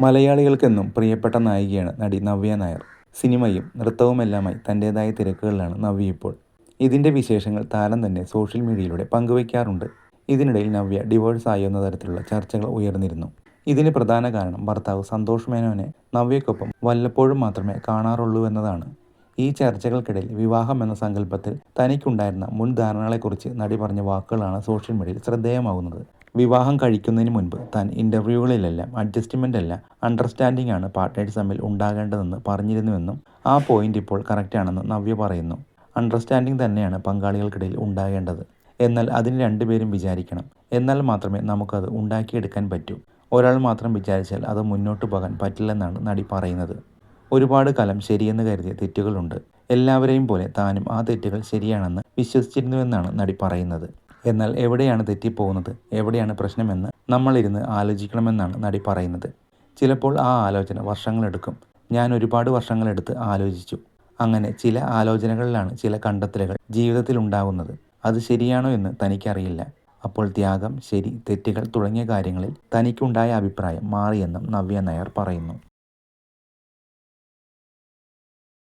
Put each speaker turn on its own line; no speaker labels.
മലയാളികൾക്കെന്നും പ്രിയപ്പെട്ട നായികയാണ് നടി നവ്യ നായർ. സിനിമയും നൃത്തവുമെല്ലാമായി തന്റേതായ തിരക്കുകളിലാണ് നവ്യ ഇപ്പോൾ. ഇതിന്റെ വിശേഷങ്ങൾ താരം തന്നെ സോഷ്യൽ മീഡിയയിലൂടെ പങ്കുവയ്ക്കാറുണ്ട്. ഇതിനിടയിൽ നവ്യ ഡിവോഴ്സ് ആയോ എന്ന തരത്തിലുള്ള ചർച്ചകൾ ഉയർന്നിരുന്നു. ഇതിന് പ്രധാന കാരണം ഭർത്താവ് സന്തോഷ് മേനോനെ നവ്യക്കൊപ്പം വല്ലപ്പോഴും മാത്രമേ കാണാറുള്ളൂ എന്നതാണ്. ഈ ചർച്ചകൾക്കിടയിൽ വിവാഹം എന്ന സങ്കല്പത്തിൽ തനിക്കുണ്ടായിരുന്ന മുൻ ധാരണകളെക്കുറിച്ച് നടി പറഞ്ഞ വാക്കുകളാണ് സോഷ്യൽ മീഡിയയിൽ ശ്രദ്ധേയമാകുന്നത്. വിവാഹം കഴിക്കുന്നതിന് മുൻപ് താൻ ഇന്റർവ്യൂകളിലെല്ലാം അഡ്ജസ്റ്റ്മെന്റ് അല്ല അണ്ടർസ്റ്റാൻഡിംഗ് ആണ് പാർട്ട്നേഴ്സ് തമ്മിൽ ഉണ്ടാകേണ്ടതെന്ന് പറഞ്ഞിരുന്നുവെന്നും ആ പോയിന്റ് ഇപ്പോൾ കറക്റ്റാണെന്ന് നവ്യ പറയുന്നു. അണ്ടർസ്റ്റാൻഡിംഗ് തന്നെയാണ് പങ്കാളികൾക്കിടയിൽ ഉണ്ടാകേണ്ടത്. എന്നാൽ അതിന് രണ്ടുപേരും വിചാരിക്കണം. എന്നാൽ മാത്രമേ നമുക്കത് ഉണ്ടാക്കിയെടുക്കാൻ പറ്റൂ. ഒരാൾ മാത്രം വിചാരിച്ചാൽ അത് മുന്നോട്ട് പോകാൻ പറ്റില്ലെന്നാണ് നടി പറയുന്നത്. ഒരുപാട് കാലം ശരിയെന്ന് കരുതിയ തെറ്റുകളുണ്ട്. എല്ലാവരെയും പോലെ താനും ആ തെറ്റുകൾ ശരിയാണെന്ന് വിശ്വസിച്ചിരുന്നുവെന്നാണ് നടി പറയുന്നത്. എന്നാൽ എവിടെയാണ് തെറ്റിപ്പോകുന്നത്? എവിടെയാണ് പ്രശ്നമെന്ന് നമ്മളിരുന്ന് ആലോചിക്കണമെന്നാണ് നടി പറയുന്നത്. ചിലപ്പോൾ ആ ആലോചന വർഷങ്ങളെടുക്കും. ഞാൻ ഒരുപാട് വർഷങ്ങളെടുത്ത് ആലോചിച്ചു. അങ്ങനെ ചില ആലോചനകളിലാണ് ചില കണ്ടെത്തലുകൾ ജീവിതത്തിൽ ഉണ്ടാകുന്നത്. അത് ശരിയാണോ എന്ന് തനിക്കറിയില്ല. അപ്പോൾ ത്യാഗം ശരി തെറ്റുകൾ തുടങ്ങിയ കാര്യങ്ങളിൽ തനിക്കുണ്ടായ അഭിപ്രായം മാറിയെന്നും നവ്യ നായർ പറയുന്നു.